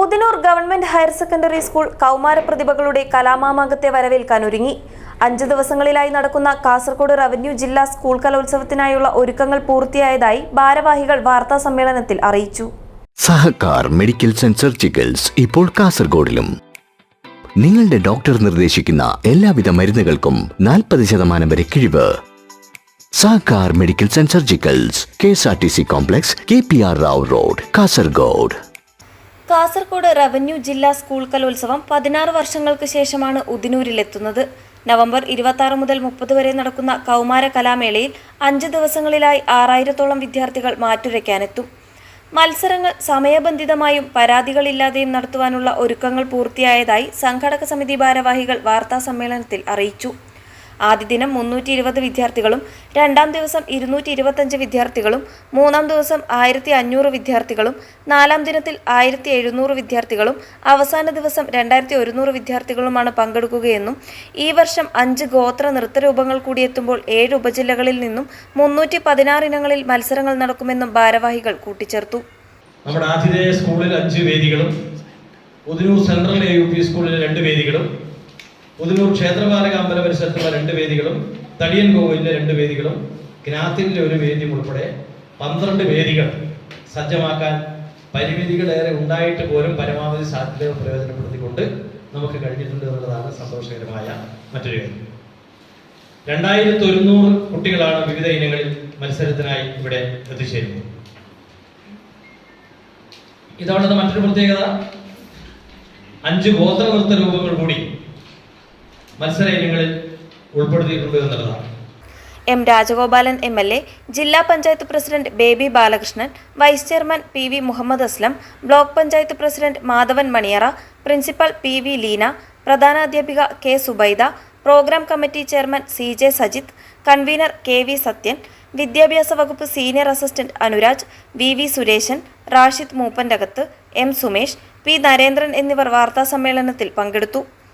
Udinur government higher secondary school കൗമാര പ്രതിഭകളുടെ കലാമാമാകത്തെ വരവേൽക്കാൻ ഒരുങ്ങി. അഞ്ച് ദിവസങ്ങളിലായി നടക്കുന്ന കാസർഗോഡ് റവന്യൂ ജില്ലാ സ്കൂൾ കലോത്സവത്തിനായുള്ള ഒരുക്കങ്ങൾ പൂർത്തിയായതായി ഭാരവാഹികൾ വാർത്താ സമ്മേളനത്തിൽ അറിയിച്ചു. സഹകാർ മെഡിക്കൽ ആൻഡ് സർജിക്കൽസ് ഇപ്പോൾ കാസർഗോഡിലും. നിങ്ങളുടെ ഡോക്ടർ നിർദ്ദേശിക്കുന്ന എല്ലാവിധ മരുന്നുകൾക്കും നാൽപ്പത് ശതമാനം വരെ കിഴിവ്. Sahakar medical സെൻസർജിക്കൽസ് surgicals K S R T C complex K P R Rao road Kasaragod. Kasaragod revenue ജില്ലാ സ്കൂൾ കലോത്സവം പതിനാറ് വർഷങ്ങൾക്ക് ശേഷമാണ് ഉദിനൂരിലെത്തുന്നത്. നവംബർ ഇരുപത്തി മുതൽ മുപ്പത് വരെ നടക്കുന്ന കൗമാര കലാമേളയിൽ അഞ്ച് ദിവസങ്ങളിലായി ആറായിരത്തോളം വിദ്യാർത്ഥികൾ മാറ്റുരയ്ക്കാനെത്തും. മത്സരങ്ങൾ സമയബന്ധിതമായും പരാതികളില്ലാതെയും നടത്തുവാനുള്ള ഒരുക്കങ്ങൾ പൂർത്തിയായതായി സംഘടക സമിതി ഭാരവാഹികൾ വാർത്താ സമ്മേളനത്തിൽ അറിയിച്ചു. ആദ്യ ദിനം മുന്നൂറ്റി ഇരുപത് വിദ്യാർത്ഥികളും രണ്ടാം ദിവസം ഇരുന്നൂറ്റി ഇരുപത്തഞ്ച് വിദ്യാർത്ഥികളും മൂന്നാം ദിവസം ആയിരത്തി അഞ്ഞൂറ് വിദ്യാർത്ഥികളും നാലാം ദിനത്തിൽ ആയിരത്തി എഴുന്നൂറ് വിദ്യാർത്ഥികളും അവസാന ദിവസം രണ്ടായിരത്തി ഒരുന്നൂറ് വിദ്യാർത്ഥികളുമാണ് പങ്കെടുക്കുകയെന്നും ഈ വർഷം അഞ്ച് ഗോത്ര നൃത്തരൂപങ്ങൾ കൂടി എത്തുമ്പോൾ ഏഴ് ഉപജില്ലകളിൽ നിന്നും മുന്നൂറ്റി പതിനാറ് ഇനങ്ങളിൽ മത്സരങ്ങൾ നടക്കുമെന്നും ഭാരവാഹികൾ കൂട്ടിച്ചേർത്തു. നമ്മുടെ ആതിഥേയ സ്കൂളിൽ അഞ്ച് വേദികളും Udinur central A U P സ്കൂളിലെ രണ്ട് വേദികളും ഉദിനൂർ ക്ഷേത്രപാലക അമ്പല പരിസരത്തുള്ള രണ്ട് വേദികളും തടിയൻ കോവിലിലെ രണ്ട് വേദികളും ഗ്നാത്തിന്റെ ഒരു വേദി ഉൾപ്പെടെ പന്ത്രണ്ട് വേദികൾ സജ്ജമാക്കാൻ പരിമിതികളേറെ ഉണ്ടായിട്ട് പോലും പരമാവധി സാധ്യതകൾ പ്രയോജനപ്പെടുത്തിക്കൊണ്ട് നമുക്ക് കഴിഞ്ഞിട്ടുണ്ട് എന്നുള്ളതാണ് സന്തോഷകരമായ മറ്റൊരു കാര്യം. രണ്ടായിരത്തി ഒരുന്നൂറ് കുട്ടികളാണ് വിവിധ ഇനങ്ങളിൽ മത്സരത്തിനായി ഇവിടെ എത്തിച്ചേരുന്നത്. ഇതവിടുത്തെ മറ്റൊരു പ്രത്യേകത അഞ്ച് ഗോത്ര നൃത്ത രൂപങ്ങൾ കൂടി മത്സര ഇനങ്ങളിൽ ഉൾപ്പെടുത്തിയിട്ടുണ്ട് എന്നുള്ളതാണ്. M Rajagopalan M L A ജില്ലാ panchayat president Baby Balakrishnan vice chairman P V Muhammad Aslam block panchayat president Madhavan Maniyara principal P V Leena പ്രധാനാധ്യാപിക K Zubaida programme committee chairman C J Sajith convener K V Sathyan വിദ്യാഭ്യാസ വകുപ്പ് senior assistant Anuraj V V Suresan Rashid Mooppantakath M Sumesh P Narendran എന്നിവർ വാർത്താസമ്മേളനത്തിൽ പങ്കെടുത്തു.